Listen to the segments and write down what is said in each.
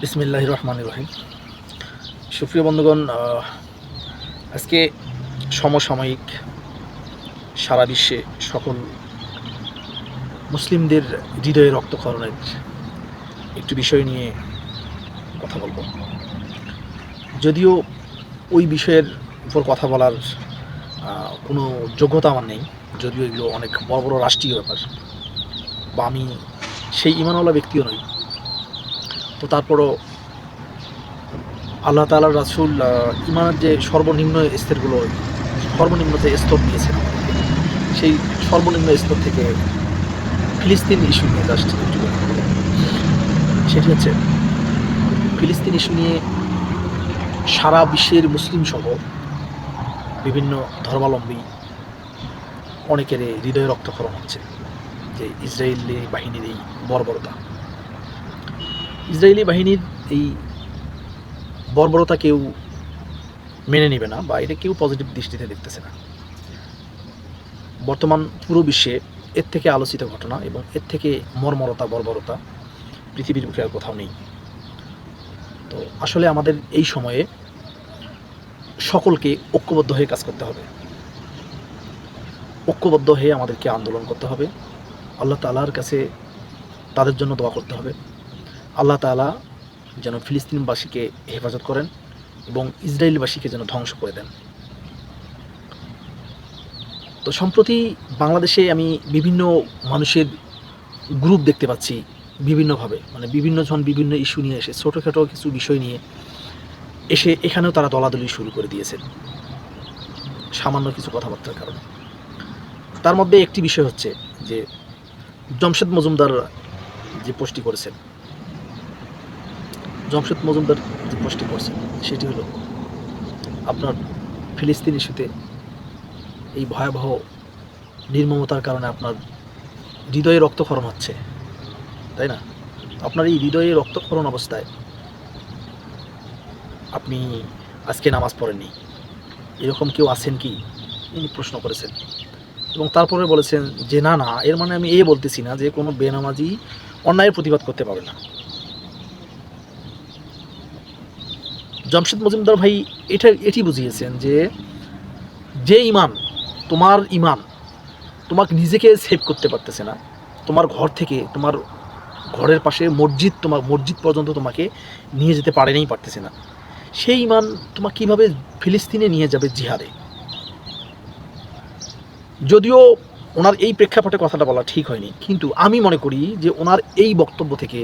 বিসমিল্লাহ রহমান রহিম। সুপ্রিয় বন্ধুগণ আজকে সমসাময়িক সারা বিশ্বে সকল মুসলিমদের হৃদয়ে রক্তক্ষরণের একটু বিষয় নিয়ে কথা বলব। যদিও ওই বিষয়ের উপর কথা বলার কোনো যোগ্যতা আমার নেই, যদিও এগুলো অনেক বড় বড় রাষ্ট্রীয় ব্যাপার। বা আমি সেই ইমানওয়ালা ব্যক্তিও নই। তো তারপরও আল্লাহ তালার রাসুল ইমানের যে সর্বনিম্ন স্তরগুলো সর্বনিম্ন যে স্তর আমাদেরকে, সেই সর্বনিম্ন স্তর থেকে ফিলিস্তিন ইস্যু নিয়ে বলব। সেটি হচ্ছে ফিলিস্তিন ইস্যু নিয়ে সারা বিশ্বের মুসলিম সহ বিভিন্ন ধর্মাবলম্বী অনেকের হৃদয় রক্তক্ষরণ হচ্ছে যে ইসরায়েলি বাহিনীর এই বর্বরতা ইসরায়েলি বাহিনীর এই বর্বরতা কেউ মেনে নেবে না বা এটা কেউ পজিটিভ দৃষ্টিতে দেখতেছে না। বর্তমান পুরো বিশ্বে এর থেকে আলোচিত ঘটনা এবং এর থেকে মর্মরতা, বর্বরতা পৃথিবীর বুকে আর কোথাও নেই। তো আসলে আমাদের এই সময়ে সকলকে ঐক্যবদ্ধ হয়ে কাজ করতে হবে। ঐক্যবদ্ধ হয়ে আমাদেরকে আন্দোলন করতে হবে। আল্লাহ তালার কাছে তাদের জন্য দোয়া করতে হবে। আল্লাহ তালা যেন ফিলিস্তিনবাসীকে হেফাজত করেন এবং ইসরায়েলবাসীকে যেন ধ্বংস করে দেন। তো সম্প্রতি বাংলাদেশে আমি বিভিন্ন মানুষের গ্রুপ দেখতে পাচ্ছি বিভিন্নভাবে মানে বিভিন্ন জন বিভিন্ন ইস্যু নিয়ে এসে, ছোটোখাটো কিছু বিষয় নিয়ে এসে এখানেও তারা দলাদলি শুরু করে দিয়েছেন, সামান্য কিছু কথাবার্তার কারণে। তার মধ্যে একটি বিষয় হচ্ছে যে জমশেদ মজুমদার যে পোস্টটি করেছেন জমশেদ মজুমদার যে পোস্টটি করছেন সেটি হলো আপনার ফিলিস্তিন ইস্যুতে এই ভয়াবহ নির্মমতার কারণে আপনার হৃদয়ে রক্তক্ষরণ হচ্ছে, তাই না? আপনার এই হৃদয়ে রক্তক্ষরণ অবস্থায় আপনি আজকে নামাজ পড়েননি। এরকম কেউ আছেন কি? ইনি প্রশ্ন করেছেন। এবং তারপরে বলেছেন যে, না না, এর মানে আমি এ বলতেছি না যে, কোনো বেনামাজি অন্যায়ের প্রতিবাদ করতে পারে না। জামশেদ মজুমদার ভাই এটা, এটি বুঝিয়েছেন যে যে ইমান তোমার ইমান তোমাকে নিজেকে সেভ করতে পারতেছে না, তোমার ঘর থেকে, তোমার ঘরের পাশে মসজিদ, তোমার মসজিদ পর্যন্ত তোমাকে নিয়ে যেতে পারেনি পারতেছে না। সেই ইমান তোমাকে কীভাবে ফিলিস্তিনে নিয়ে যাবে জিহাদে? যদিও ওনার এই প্রেক্ষাপটে কথাটা বলা ঠিক হয়নি, কিন্তু আমি মনে করি যে ওনার এই বক্তব্য থেকে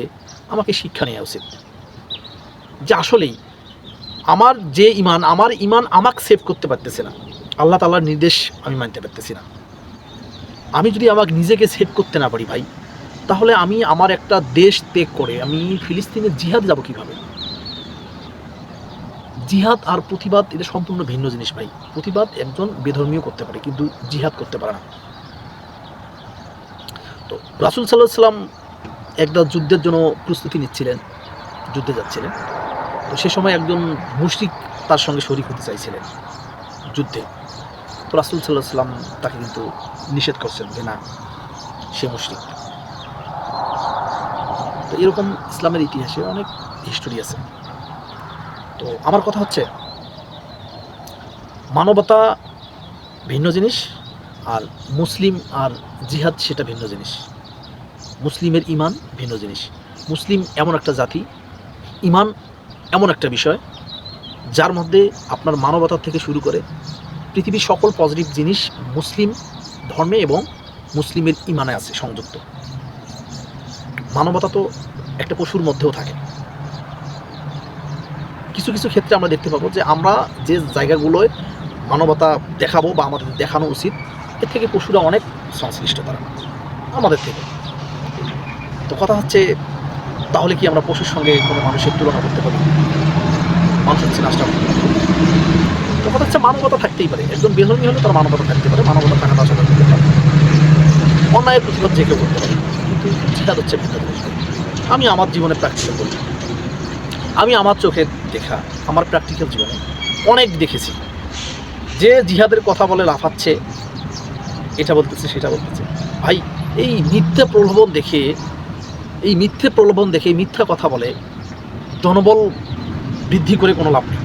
আমাকে শিক্ষা নেওয়া উচিত। যে আসলেই আমার যে ইমান, আমার ইমান আমাকে সেভ করতে পারতেছে না। আল্লাহ তালার নির্দেশ আমি মানতে পারতেছি না। আমি যদি আমাকে নিজেকে সেভ করতে না পারি ভাই, তাহলে আমি আমার একটা দেশ ত্যাগ করে আমি ফিলিস্তিনে জিহাদ যাব কীভাবে? জিহাদ আর প্রতিবাদ এটা সম্পূর্ণ ভিন্ন জিনিস ভাই। প্রতিবাদ একজন বেধর্মীয় করতে পারে, কিন্তু জিহাদ করতে পারে না। তো রাসুল সাল্লাহ সাল্লাম একটা যুদ্ধের জন্য প্রস্তুতি নিচ্ছিলেন, যুদ্ধে যাচ্ছিলেন। তো সে সময় একজন মুশরিক তার সঙ্গে শরিক হতে চাইছিলেন যুদ্ধে। তো রাসুল সাল্লাহ সাল্লাম তাকে কিন্তু নিষেধ করছেন যে না, সে মুশরিক। তো এরকম ইসলামের ইতিহাসে অনেক হিস্টোরি আছে। তো আমার কথা হচ্ছে, মানবতা ভিন্ন জিনিস আর মুসলিম আর জিহাদ সেটা ভিন্ন জিনিস। মুসলিমের ইমান ভিন্ন জিনিস। মুসলিম এমন একটা জাতি ইমান এমন একটা বিষয় যার মধ্যে আপনার মানবতা থেকে শুরু করে পৃথিবীর সকল পজিটিভ জিনিস মুসলিম ধর্মে এবং মুসলিমের ইমানে আছে, সংযুক্ত। মানবতা তো একটা পশুর মধ্যেও থাকে। কিছু কিছু ক্ষেত্রে আমরা দেখতে পাবো যে আমরা যে জায়গাগুলোয় মানবতা দেখাবো বা আমাদের দেখানো উচিত, এর থেকে পশুরা অনেক সংশ্লিষ্ট তারা, আমাদের থেকে। তো কথা হচ্ছে তাহলে কি আমরা পশুর সঙ্গে কোনো মানুষের তুলনা করতে পারি? মানুষ হচ্ছে নাচটা তো কথা হচ্ছে মানবতা থাকতেই পারে। একজন বেধর্মী হলে তার মানবতা থাকতে পারে, মানবতা থাকা তার করতে পারে অন্যায়ের প্রতিবাদ যে কেউ করতে পারে, কিন্তু জিহাদ হচ্ছে আমি আমার জীবনে প্র্যাকটিক্যাল বলি। আমি আমার চোখে দেখা, আমার প্র্যাকটিক্যাল জীবনে অনেক দেখেছি। যে জিহাদের কথা বলে লাফাচ্ছে, এটা বলতেছে, সেটা বলতেছে। ভাই, এই মিথ্যা প্রলোভন দেখে এই মিথ্যে প্রলোভন দেখে মিথ্যা কথা বলে, জনবল বৃদ্ধি করে কোনো লাভ নেই।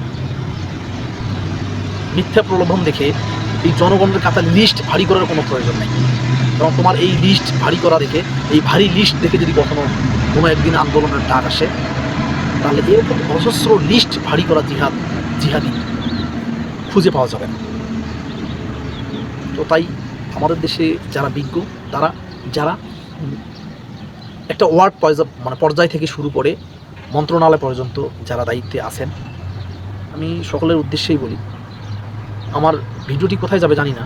মিথ্যা প্রলোভন দেখে এই জনগণের কাছে লিস্ট ভারী করার কোনো প্রয়োজন নেই। এবং তোমার এই লিস্ট ভারী করা দেখে, এই ভারী লিস্ট দেখে যদি কখনো কোনো একদিন আন্দোলনের ডাক আসে, তাহলে এরকম অজস্র লিস্ট ভারী করা জিহাদ, জিহাদি খুঁজে পাওয়া যাবে না। তো তাই আমাদের দেশে যারা বিজ্ঞ, তারা, যারা একটা ওয়ার্ড মানে পর্যায় থেকে শুরু করে মন্ত্রণালয় পর্যন্ত যারা দায়িত্বে আছেন, আমি সকলের উদ্দেশ্যেই বলি, আমার ভিডিওটি কোথায় যাবে জানি না,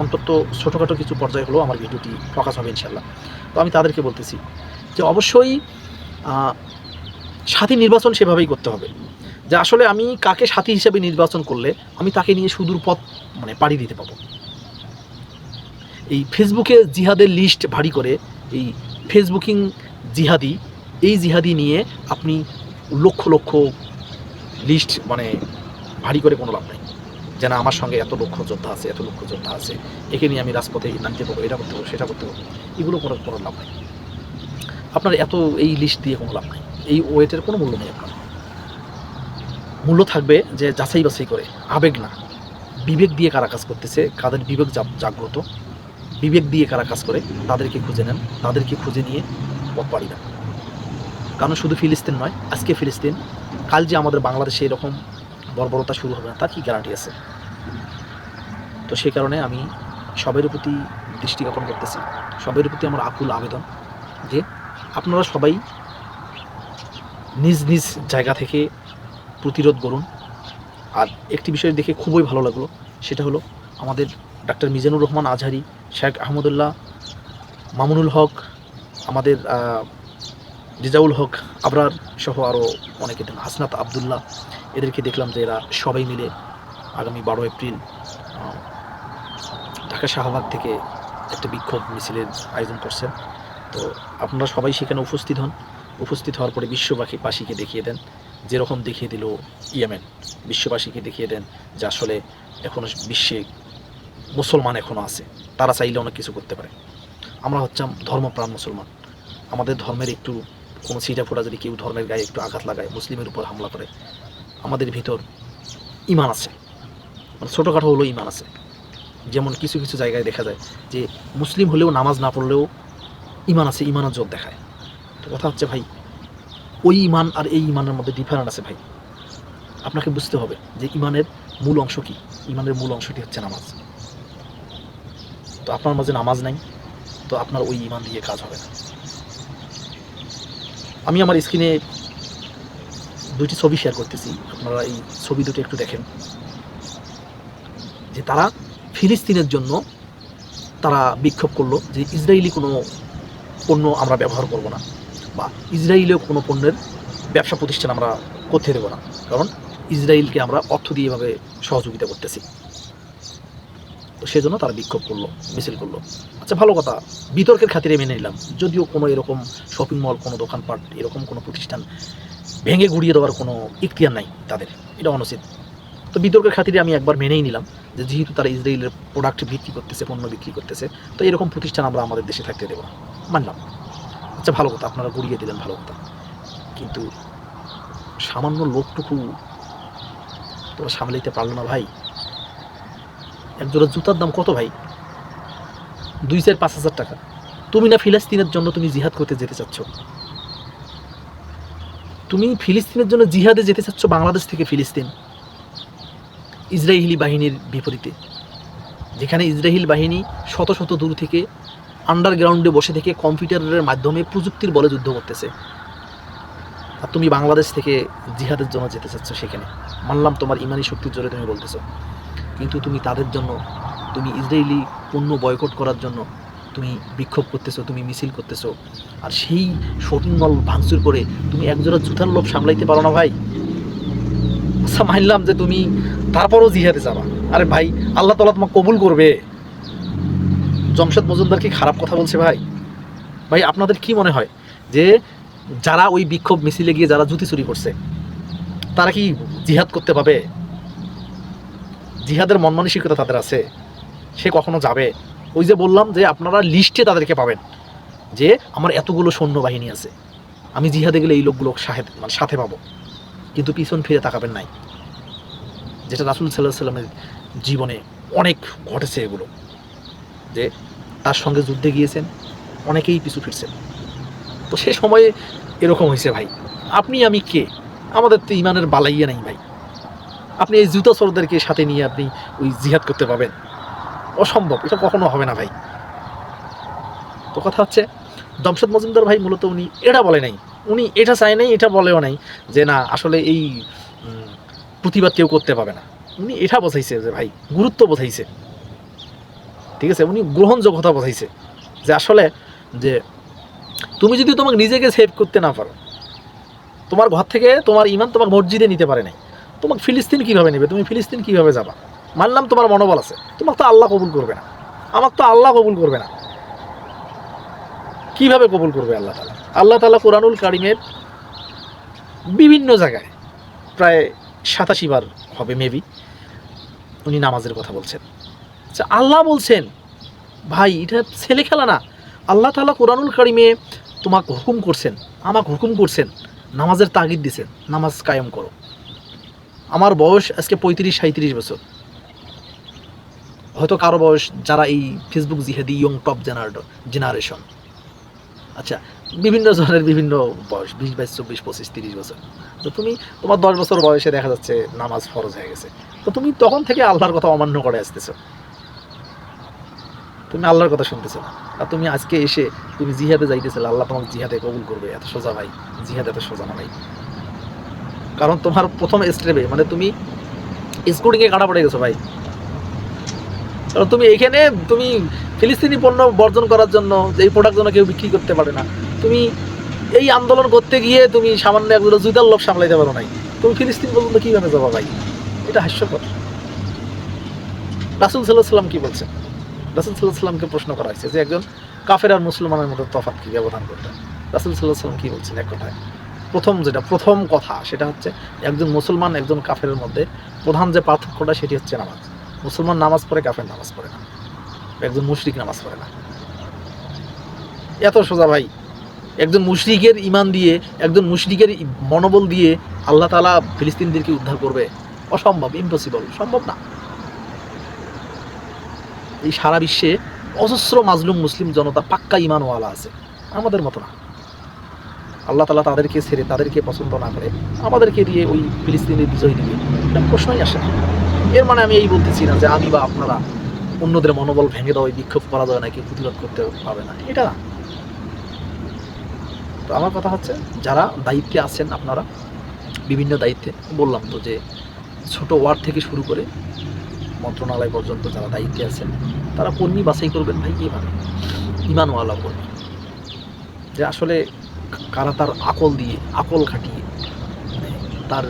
অন্তত ছোটোখাটো কিছু পর্যায়ে হলেও আমার ভিডিওটি প্রকাশ হবে ইনশাল্লাহ তো আমি তাদেরকে বলতেছি যে অবশ্যই সাথী নির্বাচন সেভাবেই করতে হবে। যে আসলে আমি কাকে সাথী হিসেবে নির্বাচন করলে আমি তাকে নিয়ে সুদূর পথ মানে পাড়ি দিতে পাবো। এই ফেসবুকে জিহাদের লিস্ট ভারী করে এই ফেসবুকিং জিহাদি, এই জিহাদি নিয়ে আপনি লক্ষ লক্ষ লিস্ট মানে ভারী করে কোনো লাভ নাই। যেন আমার সঙ্গে এত লক্ষ যোদ্ধা আছে, এত লক্ষ যোদ্ধা আছে, একে নিয়ে আমি রাজপথে নামতে পারব এটা করতে পারব সেটা করতে পারব এগুলো করার কোনো লাভ নাই। আপনার এত এই লিস্ট দিয়ে কোনো লাভ নাই। এই ওয়েটের কোনো মূল্য নেই আপনার। মূল্য থাকবে যে যাচাই বাছাই করে, আবেগ না। বিবেক দিয়ে কারা কাজ করতেছে, কাদের বিবেক জাগ- জাগ্রত বিবেক দিয়ে কারা কাজ করে, তাদেরকে খুঁজে নেন, তাদেরকে খুঁজে নিয়ে পথ পাড়ি দেন। কারণ শুধু ফিলিস্তিন নয়, আজকে ফিলিস্তিন, কাল যে আমাদের বাংলাদেশে এরকম বর্বরতা শুরু হবে না তার কি গ্যারান্টি আছে? তো সেই কারণে আমি সবের প্রতি দৃষ্টি জ্ঞাপন করতেছি। সবের প্রতি আমার আকুল আবেদন যে আপনারা সবাই নিজ নিজ জায়গা থেকে প্রতিরোধ করুন। আর একটি বিষয় দেখে খুবই ভালো লাগল, সেটা হলো আমাদের ডাক্তার মিজানুর রহমান আজহারি, শেখ আহমদুল্লাহ, মামুনুল হক, আমাদের রেজাউল হক আবরার সহ আরও অনেকে হাসনাত আবদুল্লাহ, এদেরকে দেখলাম যে এরা সবাই মিলে আগামী বারো এপ্রিল ঢাকা শাহবাগ থেকে একটা বিক্ষোভ মিছিলের আয়োজন করছেন। তো আপনারা সবাই সেখানে উপস্থিত হন। উপস্থিত হওয়ার পরে বিশ্ববাসী বাসীকে দেখিয়ে দেন, যেরকম দেখিয়ে দিল ইয়েমেন। বিশ্ববাসীকে দেখিয়ে দেন যে আসলে এখনও বিশ্বে মুসলমান এখনও আছে। তারা চাইলে অনেক কিছু করতে পারে। আমরা হচ্ছাম ধর্মপ্রাণ মুসলমান। আমাদের ধর্মের একটু কোনো ছিটা ফোটা যদি কেউ ধর্মের গায়ে একটু আঘাত লাগায়, মুসলিমের উপর হামলা করে, আমাদের ভিতর ইমান আছে। মানে ছোটোখাটো হলেও ইমান আছে। যেমন কিছু কিছু জায়গায় দেখা যায় যে মুসলিম হলেও নামাজ না পড়লেও ইমান আছে ইমানের জোর দেখায়। তো কথা হচ্ছে ভাই, ওই ইমান আর এই ইমানের মধ্যে ডিফারেন্ট আছে ভাই। আপনাকে বুঝতে হবে যে ইমানের মূল অংশ কী? ইমানের মূল অংশটি হচ্ছে নামাজ। তো আপনার মাঝে নামাজ নাই, তো আপনার ওই ইমান দিয়ে কাজ হবে না। আমি আমার স্ক্রিনে দুইটি ছবি শেয়ার করতেছি, আপনারা এই ছবি দুটো একটু দেখেন। যে তারা ফিলিস্তিনের জন্য তারা বিক্ষোভ করল, যে ইসরায়েলি কোনো পণ্য আমরা ব্যবহার করব না, বা ইসরায়েলীয় কোনো পণ্যের ব্যবসা প্রতিষ্ঠান আমরা করতে দেবো না। কারণ ইসরায়েলকে আমরা অর্থ দিয়ে এভাবে সহযোগিতা করতেছি। তো সেজন্য তারা বিক্ষোভ করল, মিছিল করল। আচ্ছা ভালো কথা, বিতর্কের খাতিরে মেনে নিলাম। যদিও কোনো এরকম শপিং মল কোনো দোকানপাট, এরকম কোনো প্রতিষ্ঠান ভেঙে গুড়িয়ে দেওয়ার কোনো ইখতিয়ার নাই তাদের। এটা অনুচিত তো বিতর্কের খাতিরে আমি একবার মেনেই নিলাম যে যেহেতু তারা ইসরায়েলের প্রোডাক্ট বিক্রি করতেছে, পণ্য বিক্রি করতেছে, তো এরকম প্রতিষ্ঠান আমরা আমাদের দেশে থাকতে দেবো মানলাম। আচ্ছা ভালো কথা, আপনারা গুড়িয়ে দিলেন ভালো কথা। কিন্তু সামান্য লোকটুকু তোরা সামলাইতে পারল না ভাই। এক জোড়া জুতার দাম কত ভাই? দুই চার পাঁচ হাজার টাকা। তুমি না ফিলিস্তিনের জন্য তুমি জিহাদ করতে যেতে চাচ্ছ? তুমি ফিলিস্তিনের জন্য জিহাদে যেতে চাচ্ছ বাংলাদেশ থেকে ফিলিস্তিন? ইসরায়েলি বাহিনীর বিপরীতে। যেখানে ইসরায়েল বাহিনী শত শত দূর থেকে আন্ডারগ্রাউন্ডে বসে থেকে কম্পিউটারের মাধ্যমে প্রযুক্তির বলে যুদ্ধ করতেছে। আর তুমি বাংলাদেশ থেকে জিহাদের জন্য যেতে চাচ্ছ সেখানে। মানলাম তোমার ইমানি শক্তির জোরে তুমি বলতেছো। কিন্তু তুমি তাদের জন্য, তুমি ইসরায়েলি পণ্য বয়কট করার জন্য তুমি বিক্ষোভ করতেছো, তুমি মিছিল করতেছো। আর সেই শপিং মল ভাঙচুর করে তুমি একজোড়া জুতার লোভ সামলাইতে পারো না ভাই। আচ্ছা মানলাম যে তুমি তারপরও জিহাদে যাবা। আরে ভাই, আল্লাহ তালা তোমাকে কবুল করবে। জমশেদ মজুমদার কি খারাপ কথা বলছে ভাই? ভাই, আপনাদের কি মনে হয় যে যারা ওই বিক্ষোভ মিছিলে গিয়ে যারা জুতি চুরি করছে, তারা কি জিহাদ করতে পাবে জিহাদের মন মানসিকতা তাদের আছে, সে কখনো যাবে? ওই যে বললাম যে আপনারা লিস্টে তাদেরকে পাবেন যে আমার এতগুলো সৈন্যবাহিনী আছে, আমি জিহাদে গেলে এই লোকগুলো সাথে মানে সাথে পাবো। কিন্তু পিছন ফিরে তাকাবেন নাই। যেটা রাসুল সাল্লাহ সাল্লামের জীবনে অনেক ঘটেছে এগুলো, যে তার সঙ্গে যুদ্ধে গিয়েছেন, অনেকেই পিছু ফিরছেন। তো সে সময়ে এরকম হয়েছে ভাই। আপনি আমি কে? আমাদের তো ইমানের বালাইয়া নাই ভাই। আপনি এই জুতা সরদেরকে সাথে নিয়ে আপনি ওই জিহাদ করতে পাবেন অসম্ভব, এটা কখনো হবে না ভাই। তো কথা হচ্ছে, দমশদ মজুমদার ভাই মূলত উনি এটা বলে নাই। উনি এটা চায় নাই, এটা বলেও নাই যে না, আসলে এই প্রতিবাদ কেউ করতে পাবে না। উনি এটা বোঝাইছে যে ভাই, গুরুত্ব বোঝাইছে। ঠিক আছে, উনি গ্রহণযোগ্যতা বোঝাইছে যে আসলে যে তুমি যদি তোমাকে নিজেকে সেভ করতে না পারো, তোমার ঘর থেকে তোমার ইমান তোমার মসজিদে নিতে পারে নাই। তোমাকে ফিলিস্তিন কীভাবে নেবে? তুমি ফিলিস্তিন কীভাবে যাবা? মানলাম তোমার মনোবল আছে। তোমাকে তো আল্লাহ কবুল করবে না। আমাকে তো আল্লাহ কবুল করবে না। কীভাবে কবুল করবে আল্লাহ তালা? আল্লাহ তালা কোরআনুল কারিমের বিভিন্ন জায়গায় প্রায় সাতাশি বার হবে মেবি উনি নামাজের কথা বলছেন। আচ্ছা আল্লাহ বলছেন, ভাই, এটা ছেলে খেলা না। আল্লাহ তালা কোরআনুল কারিমে তোমাকে হুকুম করছেন, আমাকে হুকুম করছেন, নামাজের তাগিদ দিছেন, নামাজ কায়েম করো। আমার বয়স আজকে পঁয়ত্রিশ সাঁত্রিশ বছর। হয়তো কারও বয়স যারা এই ফেসবুক জিহাদি ইয়ং টপ জেনারেশন আচ্ছা বিভিন্ন জনের বিভিন্ন বয়স, বিশ বাইশ, চব্বিশ, পঁচিশ, তিরিশ বছর। তো তুমি, তোমার দশ বছর বয়সে দেখা যাচ্ছে নামাজ ফরজ হয়ে গেছে। তো তুমি তখন থেকে আল্লাহর কথা অমান্য করে আসতেছো। তুমি আল্লাহর কথা শুনতেছো না। আর তুমি আজকে এসে তুমি জিহাদে যাইতেছিলে, আল্লাহ তোমাকে জিহাদে কবুল করবে। এত সোজা ভাই, জিহাদ এত সোজা না ভাই। কারণ তোমার প্রথম স্টেপে মানে তুমি স্কুটিংয়ে কাটা পড়ে গেছো ভাই। কারণ তুমি এখানে তুমি ফিলিস্তিনি পণ্য বর্জন করার জন্য, এই প্রোডাক্ট কেউ বিক্রি করতে পারে না। তুমি এই আন্দোলন করতে গিয়ে তুমি সামান্য একজন জুতার লোক সামলাইতে পারো নাই। তুমি ফিলিস্তিন পর্যন্ত কীভাবে যাব ভাই? এটা হাস্যকর। রাসুল সাল্লাহ সাল্লাম কি বলছেন? রাসুল সাল্লাহ সাল্লামকে প্রশ্ন করা হয়েছে যে একজন কাফের আর মুসলমানের মধ্যে তফাৎ কি ব্যবধান করতে? রাসুল সাল্লাহ সাল্লাম কি বলছেন এক কথায়? প্রথম যেটা, প্রথম কথা সেটা হচ্ছে একজন মুসলমান একজন কাফের মধ্যে প্রধান যে পার্থক্যটা সেটি হচ্ছে নামাজ। মুসলমান নামাজ পড়ে, কাফের নামাজ পড়ে না। একজন মুশরিক নামাজ পড়ে না। এত সোজা ভাই। একজন মুশরিকের ইমান দিয়ে, একজন মুশরিকের মনোবল দিয়ে আল্লাহ তালা ফিলিস্তিনদেরকে উদ্ধার করবে, অসম্ভব ইম্পসিবল সম্ভব না। এই সারা বিশ্বে অজস্র মাজলুম মুসলিম জনতা পাক্কা ইমানওয়ালা আছে, আমাদের মতো না। আল্লাহ তালা তাদেরকে ছেড়ে তাদেরকে পছন্দ না করে আমাদেরকে দিয়ে ওই ফিলিস্তিনের বিজয় দিবে। এটা প্রশ্নই আসে এর মানে আমি এই বলতেছি না যে আমি বা আপনারা অন্যদের মনোবল ভেঙে দেওয়া বিক্ষোভ করা যায় না প্রতিবাদ করতে পারবে না। এটা না। তো আমার কথা হচ্ছে, যারা দায়িত্বে আছেন আপনারা, বিভিন্ন দায়িত্বে, বললাম তো যে ছোট ওয়ার্ড থেকে শুরু করে মন্ত্রণালয় পর্যন্ত যারা দায়িত্বে আছেন, তারা কর্মী বাছাই করবেন ভাই কীভাবে ইমানওয়ালা কর্মী। যে আসলে কারা তার আকল দিয়ে, আকল খাটিয়ে মানে তার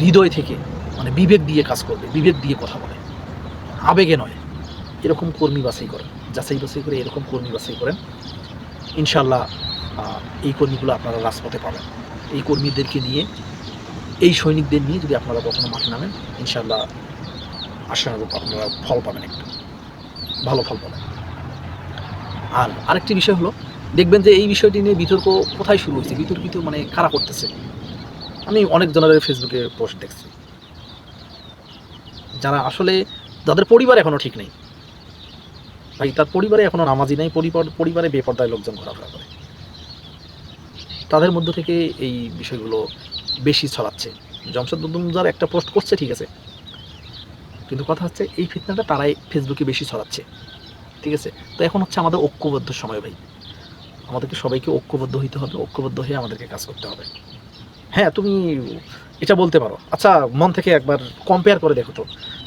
হৃদয় থেকে মানে বিবেক দিয়ে কাজ করবে, বিবেক দিয়ে কথা বলে। আবেগে নয়, এরকম কর্মী বাছাই করেন, যাচাই বাছাই করে এরকম কর্মী বাছাই করেন। ইনশাল্লাহ এই কর্মীগুলো আপনারা রাজপথে পাবেন। এই কর্মীদেরকে নিয়ে, এই সৈনিকদের নিয়ে যদি আপনারা কখনো মাঠে নামেন ইনশাল্লাহ আশানুরূপ আপনারা ফল পাবেন একটু, ভালো ফল পাবেন। আর আরেকটি বিষয় হলো দেখবেন যে এই বিষয়টি নিয়ে বিতর্ক কোথায় শুরু হয়েছে? বিতর্কিত মানে কারা করতেছে? আমি অনেক জনের ফেসবুকে পোস্ট দেখছি। যারা আসলে যাদের পরিবার এখনও ঠিক নেই। ভাই, তার পরিবারে এখনও নামাজি নেই পরিবার পরিবারে বেপর্দায় লোকজন ঘোরাফেরা করে। তাদের মধ্য থেকে এই বিষয়গুলো বেশি ছড়াচ্ছে। জমশেদ মজুমদার একটা পোস্ট করছে, ঠিক আছে। কিন্তু কথা হচ্ছে, এই ফিতনাটা তারাই ফেসবুকে বেশি ছড়াচ্ছে। ঠিক আছে? তো এখন হচ্ছে আমাদের ঐক্যবদ্ধ সময়, ভাই। আমাদেরকে সবাইকে ঐক্যবদ্ধ হইতে হবে, ঐক্যবদ্ধ হয়ে আমাদেরকে কাজ করতে হবে। হ্যাঁ তুমি এটা বলতে পারো। আচ্ছা মন থেকে একবার কম্পেয়ার করে দেখো তো,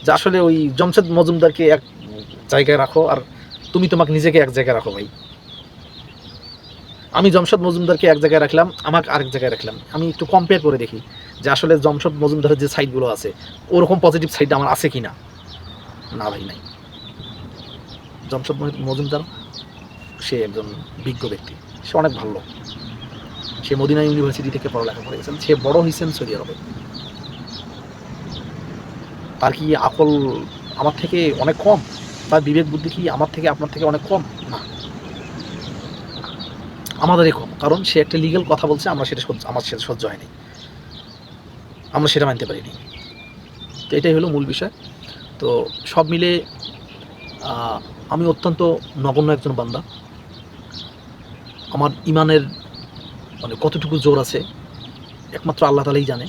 যে আসলে ওই জমশেদ মজুমদারকে এক জায়গায় রাখো আর তুমি তোমাকে নিজেকে এক জায়গায় রাখো ভাই। আমি জমশেদ মজুমদারকে এক জায়গায় রাখলাম, আমাকে আরেক জায়গায় রাখলাম। আমি একটু কম্পেয়ার করে দেখি যে আসলে জমশেদ মজুমদারের যে সাইডগুলো আছে, ওরকম পজিটিভ সাইড আমার আছে কি না না ভাই, নাই। জমশেদ মজুমদার সে একজন বিজ্ঞ ব্যক্তি। সে অনেক ভালো লোক। সে মদিনা ইউনিভার্সিটি থেকে পড়ালেখা করে গেছেন। সে বড় হয়েছেন সৌদি আরবে। তার কি আকল আমার থেকে অনেক কম? তার বিবেক বুদ্ধি কি আমার থেকে, আপনার থেকে অনেক কম? না। আমাদেরই কম। কারণ সে একটা লিগেল কথা বলছে, আমরা সেটা আমার সেটা সহ্য হয়নি। আমরা সেটা মানতে পারিনি। তো এটাই হলো মূল বিষয়। তো সব মিলে আমি অত্যন্ত নগণ্য একজন বান্দা। আমার ইমানের মানে কতটুকু জোর আছে, একমাত্র আল্লাহ তালাই জানে।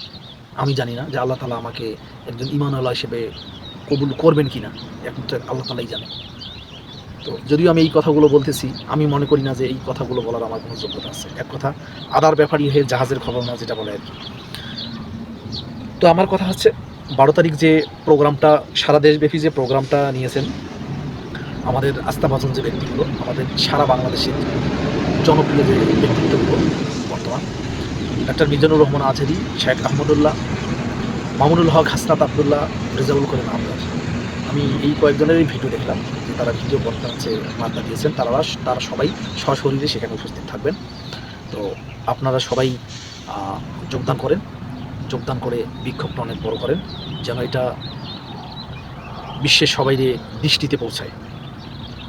আমি জানি না যে আল্লাহ তালা আমাকে একজন ইমানওয়ালা হিসেবে কবুল করবেন কি না একমাত্র আল্লাহ তালাই জানে। তো যদিও আমি এই কথাগুলো বলতেছি, আমি মনে করি না যে এই কথাগুলো বলার আমার কোনো যোগ্যতা আছে। এক কথা, আদার ব্যাপারই হয়ে জাহাজের খবর না যেটা বলে আর কি। তো আমার কথা হচ্ছে, বারো তারিখ যে প্রোগ্রামটা, সারা দেশব্যাপী যে প্রোগ্রামটা নিয়েছেন, আমাদের আস্থাভাজন যে ব্যক্তিগুলো, আমাদের সারা বাংলাদেশের জনপ্রিয় যে ব্যক্তিত্বগুলো বর্তমান। ডাক্তার মিজানুর রহমান আজহারি শেখ আহমদুল্লাহ, মামুনুল হক, হাসনাত আবদুল্লাহ, রেজাউল করিম আবদার। আমি এই কয়েকজনেরই ভিডিও দেখলাম যে তারা ভিডিও হচ্ছে বার্তা দিয়েছেন। তারা তারা সবাই সশরীরে সেখানে উপস্থিত থাকবেন। তো আপনারা সবাই যোগদান করেন। যোগদান করে বিক্ষোভটা অনেক বড় করেন। যেন এটা বিশ্বের সবাই দৃষ্টিতে পৌঁছায়।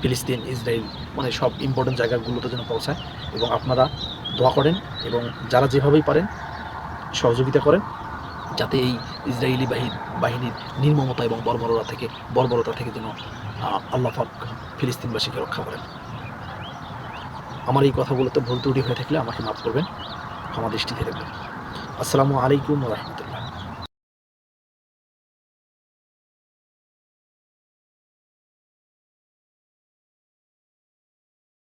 ফিলিস্তিন ইসরায়েল মানে সব ইম্পর্টেন্ট জায়গাগুলোতে যেন পৌঁছায় এবং আপনারা দোয়া করেন এবং যারা যেভাবেই পারেন সহযোগিতা করেন যাতে এই ইসরায়েলি বাহিনী বাহিনীর নির্মমতা এবং বর্বরতা থেকে বর্বরতা থেকে যেন আল্লাহ ফিলিস্তিনবাসীকে রক্ষা করেন। আমার এই কথাগুলোতে ভুল ত্রুটি হয়ে থাকলে আমাকে মাফ করবেন, ক্ষমা দৃষ্টিতে দেখবেন আসসালামু আলাইকুম রহমতুল্লাহ।